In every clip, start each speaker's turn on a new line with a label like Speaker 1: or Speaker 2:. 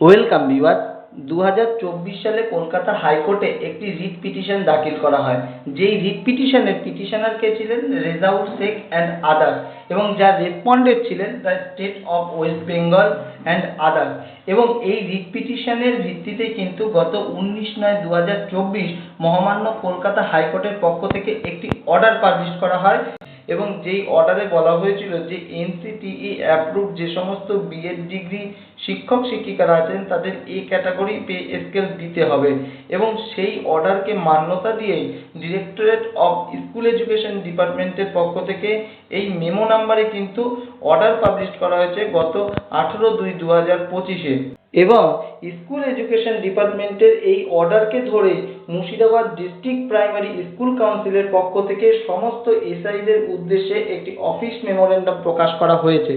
Speaker 1: Welcome viewer দু সালে কলকাতা হাইকোর্টে একটি রিট পিটিশন দাখিল করা হয়। যেই রিট পিটিশনের পিটিশনার কে ছিলেন? রেজাউল শেখ অ্যান্ড আদার্স এবং যা রেসপন্ডেন্ট ছিলেন the state of West Bengal and others এবং এই রিট পিটিশনের ভিত্তিতে কিন্তু গত উনিশ নয় দু হাজার চব্বিশ মহামান্য কলকাতা হাইকোর্টের পক্ষ থেকে একটি অর্ডার পাবলিশ করা হয়। এবং যেই অর্ডারে বলা হয়েছিল যে এনসিটিই অ্যাপ্রুভ যে সমস্ত বিএড ডিগ্রি শিক্ষক শিক্ষিকারা আছেন, তাদের এ ক্যাটাগরি পে স্কেল দিতে হবে। এবং সেই অর্ডারকে মান্যতা দিয়েই ডিরেক্টরেট অফ স্কুল এডুকেশন ডিপার্টমেন্টের পক্ষ থেকে এই মেমো নাম্বারে কিন্তু অর্ডার পাবলিশ করা হয়েছে গত আঠেরো দুই দু হাজার পঁচিশে। এবং স্কুল এডুকেশন ডিপার্টমেন্টের এই অর্ডারকে ধরে মুর্শিদাবাদ ডিস্ট্রিক্ট প্রাইমারি স্কুল কাউন্সিলের পক্ষ থেকে সমস্ত এসআইদের উদ্দেশ্যে একটি অফিস মেমোরেন্ডাম প্রকাশ করা হয়েছে,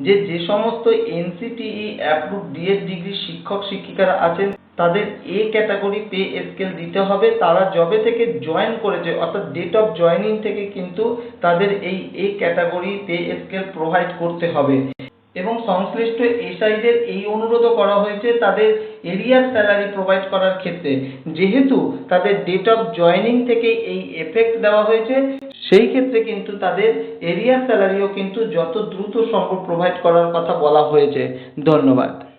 Speaker 1: যে যে সমস্ত এনসিটিই অ্যাপ্রুভ ডিএড ডিগ্রি শিক্ষক শিক্ষিকারা আছেন, তাদের এ ক্যাটাগরি পে স্কেল দিতে হবে। তারা জবে থেকে জয়েন করেছে, অর্থাৎ ডেট অফ জয়েনিং থেকে কিন্তু তাদের এই A category pay scale provide করতে হবে। এবং সংশ্লিষ্ট এসআইদের এই অনুরোধও করা হয়েছে তাদের এরিয়ার স্যালারি প্রোভাইড করার ক্ষেত্রে। যেহেতু তাদের ডেট অফ জয়েনিং থেকে এই এফেক্ট দেওয়া হয়েছে সেই ক্ষেত্রে কিন্তু তাদের এরিয়ার স্যালারিও কিন্তু যত দ্রুত সম্ভব প্রোভাইড করার কথা বলা হয়েছে। ধন্যবাদ।